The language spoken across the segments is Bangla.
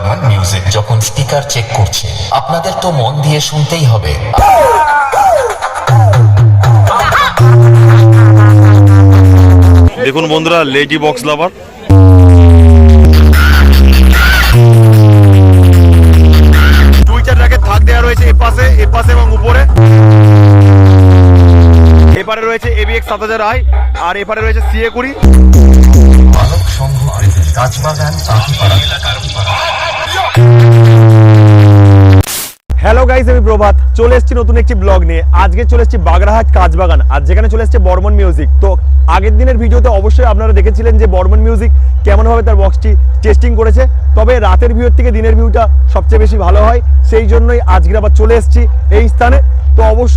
বার্গম্যান মিউজিক যখন স্পিকার চেক করছে আপনাদের তো মন দিয়ে শুনতেই হবে। দেখুন বন্ধুরা লেডি বক্স লাভার দুইটা ট্র্যাকে থাক দেওয়া রয়েছে এ পাশে এ পাশে এবং উপরে। এপারে রয়েছে এবিএক্স সাত হাজার আই আর এপারে রয়েছে সিএ কুড়ি। বালক সংঘ কাজবাগান চাঁদিপাড়া হ্যালো গাইস আমি প্রভাত। চলে এসেছি নতুন একটি ব্লগ নিয়ে। আজকে চলে এসেছি বাগরাহাট কাজবাগান। আর যেখানে চলে এসেছে বর্মন মিউজিক তো আগের দিনের ভিডিওতে অবশ্যই আপনারা দেখেছিলেন যে বর্মন মিউজিক কেমনভাবে তার বক্সটি টেস্টিং করেছে। তবে রাতের ভিউর থেকে দিনের ভিউটা সবচেয়ে বেশি ভালো হয়। সেই জন্যই আজকে আবার চলে এসেছি এই স্থানে। তো অবশ্য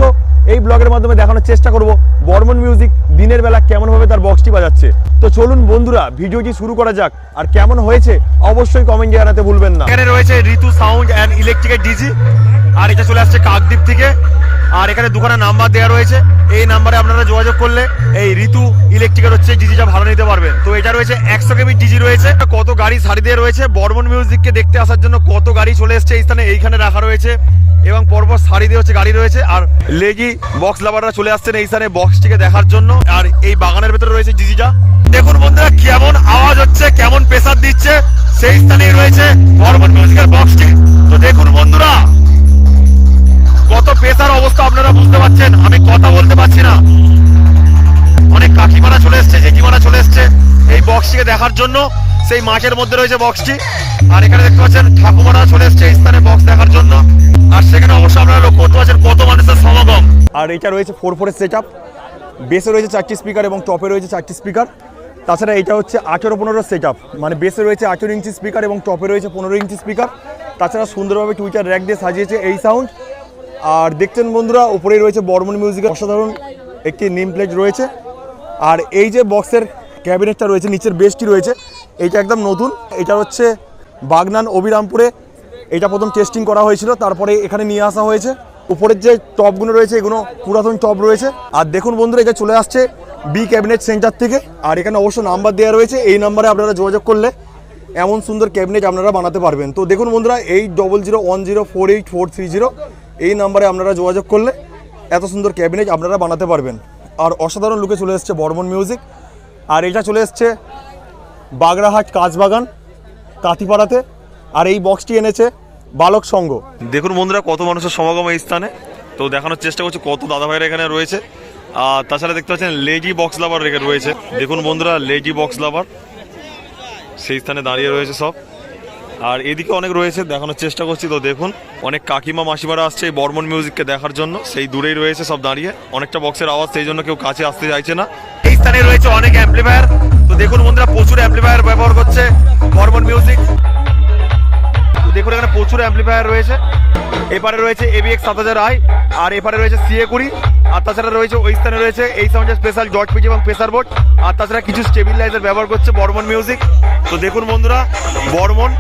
এই ব্লগের মাধ্যমে দেখানোর চেষ্টা করব বর্মন মিউজিক দিনের বেলা কেমনভাবে তার বক্সটি বাজাচ্ছে। তো চলুন বন্ধুরা, ভিডিওটি শুরু করা যাক। আর কেমন হয়েছে অবশ্যই কমেন্টে জানাতে ভুলবেন না। এখানে রয়েছে ঋতু সাউন্ড অ্যান্ড ইলেকট্রিকের ডিজি আর এটা চলে আসছে কাকদ্বীপ থেকে। আর এখানে দুখানা নাম্বার দেওয়া রয়েছে। এই নাম্বারে আপনারা যোগাযোগ করলে এই ঋতু ইলেকট্রিকের হচ্ছে ডিজিটা ভালো নিতে পারবেন। তো এটা রয়েছে একশো কেবি ডিজি রয়েছে। কত গাড়ি সারি দিয়ে রয়েছে? বর্মন মিউজিককে দেখতে আসার জন্য কত গাড়ি চলে এসছে এই স্থানে এইখানে রাখা রয়েছে। এবং পরপর সারি দিয়ে হচ্ছে গাড়ি রয়েছে আর লেগি বক্স লাভাররা চলে আসছেন এই স্থানে বক্সটিকে দেখার জন্য। আর এই বাগানের ভেতরে রয়েছে ডিজিটা দেখুন বন্ধুরা, কেমন আওয়াজ হচ্ছে, কেমন প্রেসার দিচ্ছে, সেই স্থানেই রয়েছে বক্সটি তো দেখুন বন্ধুরা, কত পেশার অবস্থা আপনারা বুঝতে পারছেন, আমি কথা বলতে পারছি না। অনেক কাকিমারা চলে এসছে, জেঠিমারা চলে এসছে এই বক্সটিকে দেখার জন্য। সেই মাঠের মধ্যে রয়েছে বক্সটি আর এখানে দেখতে পাচ্ছেন, ঠাকুমারা চলে এসছে। আর এটা রয়েছে ফোর ফোরের সেট আপ বেসে রয়েছে চারটি স্পিকার এবং টপে রয়েছে চারটি স্পিকার তাছাড়া এটা হচ্ছে আঠেরো পনেরো সেট আপ মানে বেসে রয়েছে আঠেরো ইঞ্চি স্পিকার এবং টপে রয়েছে পনেরো ইঞ্চি স্পিকার তাছাড়া সুন্দরভাবে টুইটার র্যাক দিয়ে সাজিয়েছে এই সাউন্ড আর দেখছেন বন্ধুরা উপরেই রয়েছে বর্মন মিউজিকের অসাধারণ একটি নেম প্লেট রয়েছে। আর এই যে বক্সের ক্যাবিনেটটা রয়েছে, নিচের বেসটি রয়েছে এইটা একদম নতুন। এটা হচ্ছে বাগনান অবিরামপুরে। এটা প্রথম টেস্টিং করা হয়েছিল, তারপরে এখানে নিয়ে আসা হয়েছে। উপরের যে টপগুলো রয়েছে, এগুলো পুরাতন টপ রয়েছে। আর দেখুন বন্ধুরা এটা চলে আসছে বি ক্যাবিনেট সেন্টার থেকে। আর এখানে অবশ্য নাম্বার দেওয়া রয়েছে। এই নাম্বারে আপনারা যোগাযোগ করলে এমন সুন্দর ক্যাবিনেট আপনারা বানাতে পারবেন। তো দেখুন বন্ধুরা eight double zero one zero four eight four three zero এই নাম্বারে আপনারা যোগাযোগ করলে এত সুন্দর ক্যাবিনেট আপনারা বানাতে পারবেন। আর অসাধারণ লুকে চলে এসছে বর্মন মিউজিক আর এটা চলে এসছে বাগড়াহাট কাজবাগান, কাঁথিপাড়াতে। আর এই বক্সটি এনেছে বালক সংঘ। দেখুন বন্ধুরা, কত মানুষের সমাগম এই স্থানে। তো দেখানোর চেষ্টা করছে কত দাদা ভাইরা এখানে রয়েছে। আর তাছাড়া দেখতে পাচ্ছেন, লেডি বক্স লাভার রেখে রয়েছে। দেখুন বন্ধুরা, লেডি বক্স লাভার। সেই স্থানে দাঁড়িয়ে রয়েছে সব। আর এদিকে অনেক রয়েছে, দেখানোর চেষ্টা করছি তো দেখুন। অনেক কাকিমা, মাসিমারা আসছে এই বর্মন মিউজিককে দেখার জন্য। সেই দূরেই রয়েছে সব দাঁড়িয়ে। অনেকটা বক্সের আওয়াজ, সেই জন্য কেউ কাছে আসতে চাইছে না। এই স্থানে রয়েছে অনেক অ্যাম্পলিফায়ার তো দেখুন বন্ধুরা, প্রচুর অ্যাম্পলিফায়ার ব্যবহার করছে বর্মন মিউজিক। প্রচুর অ্যাম্পলিফায়ার রয়েছে। এপারে রয়েছে এবিএক্স সাত হাজার আই, আর এপারে রয়েছে সিএ কুড়ি, আর তাছাড়া রয়েছে ওই স্থানে রয়েছে এই সাউন্ডের স্পেশাল জট পিচ এবং প্রেসার বোর্ড আর তাছাড়া কিছু স্টেবিলাইজার ব্যবহার করছে বর্মন মিউজিক তো দেখুন বন্ধুরা, বর্মন,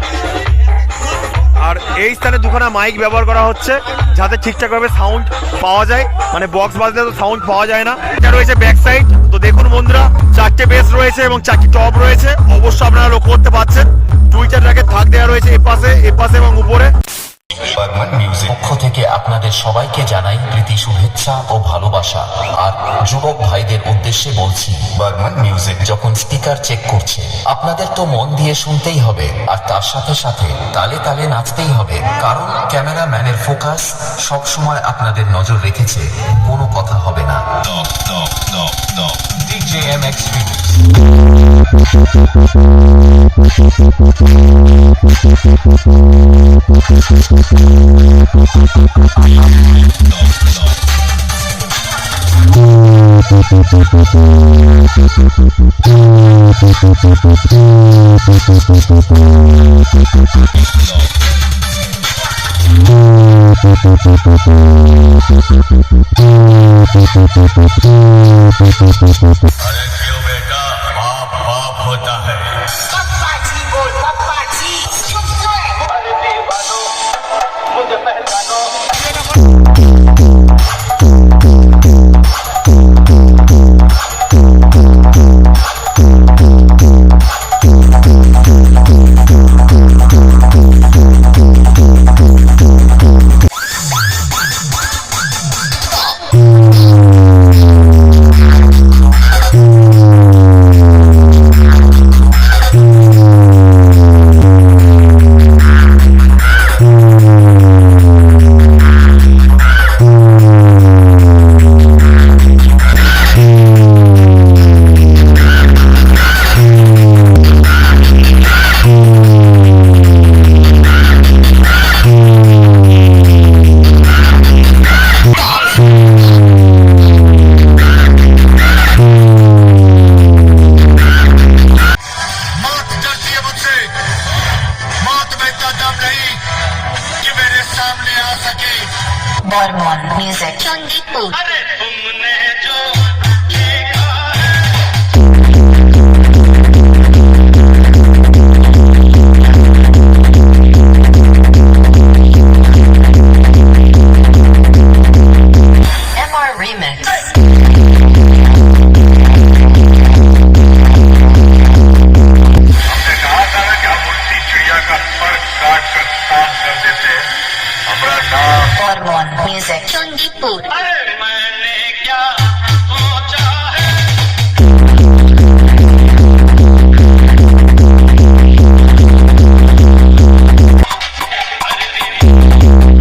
আর এই স্থানে দুখানা মাইক ব্যবহার করা হচ্ছে, যাতে ঠিকঠাকভাবে সাউন্ড পাওয়া যায়। মানে বক্স বাজলে তো সাউন্ড পাওয়া যায় না। এটা রয়েছে ব্যাক সাইড তো দেখুন বন্ধুরা, চারটে বেস রয়েছে এবং চারটি টপ রয়েছে। অবশ্যই আপনারা লক্ষ্য করতে পারছেন। দুইটা ট্র্যাকে থাক দেওয়া রয়েছে এপাশে এপাশে এবং উপরে। মিউজিক পক্ষ থেকে আপনাদের সবাইকে জানাই প্রীতি শুভেচ্ছা ও ভালোবাসা। আর যুবক ভাইদের উদ্দেশ্যে বলছি বার্গম্যান মিউজিক যখন স্পিকার চেক করছে আপনাদের তো মন দিয়ে শুনতেই হবে আর তার সাথে সাথে তালে তালে নাচতেই হবে। কারণ ক্যামেরাম্যানের ফোকাস সব সময় আপনাদের নজর রেখেছে কোনো কথা হবে না। I didn't feel Barman music Chandipur Música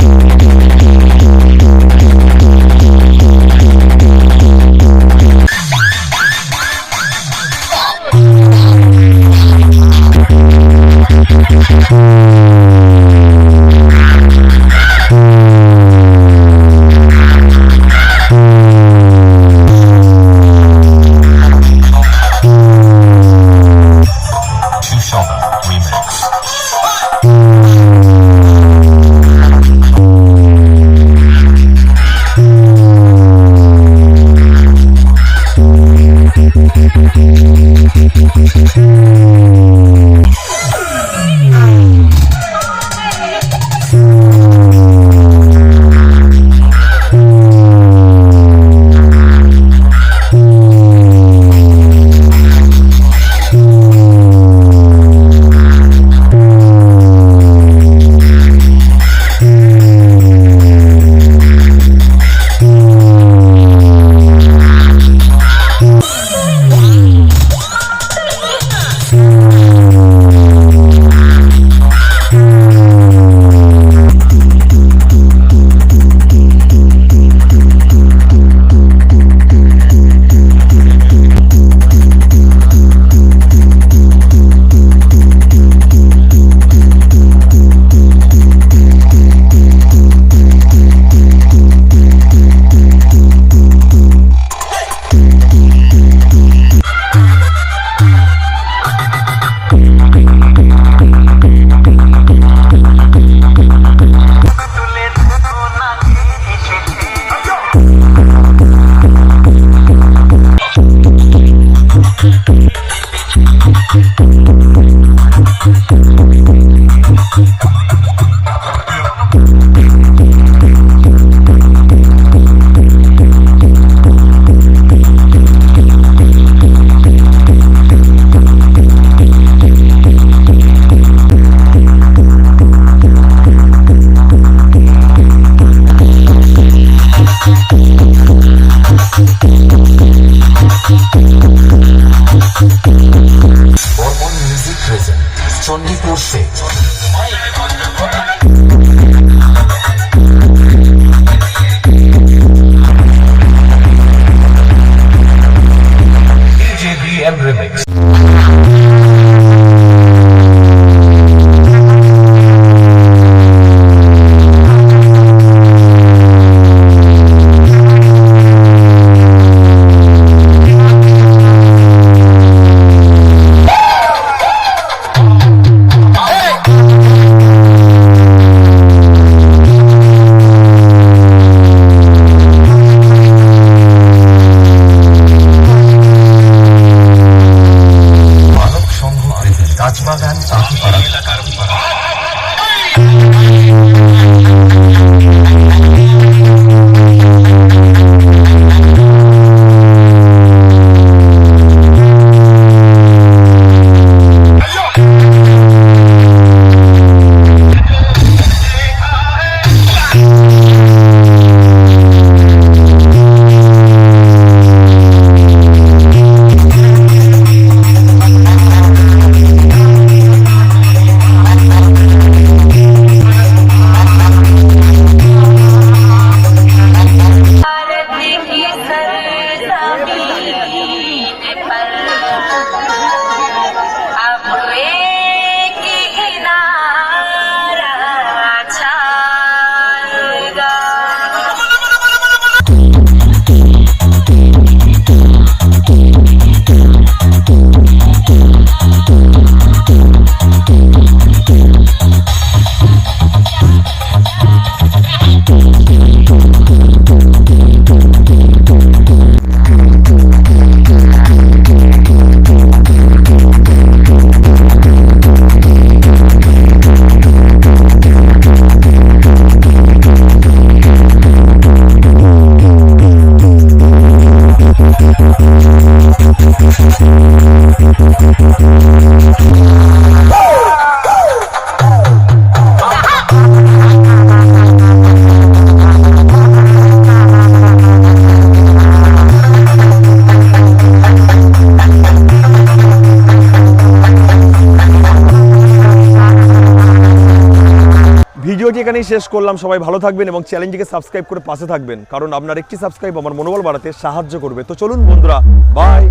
এখানেই শেষ করলাম। সবাই ভালো থাকবেন এবং চ্যালেঞ্জকে সাবস্ক্রাইব করে পাশে থাকবেন। কারণ আপনার একটি সাবস্ক্রাইব আমার মনোবল বাড়াতে সাহায্য করবে। তো চলুন বন্ধুরা বাই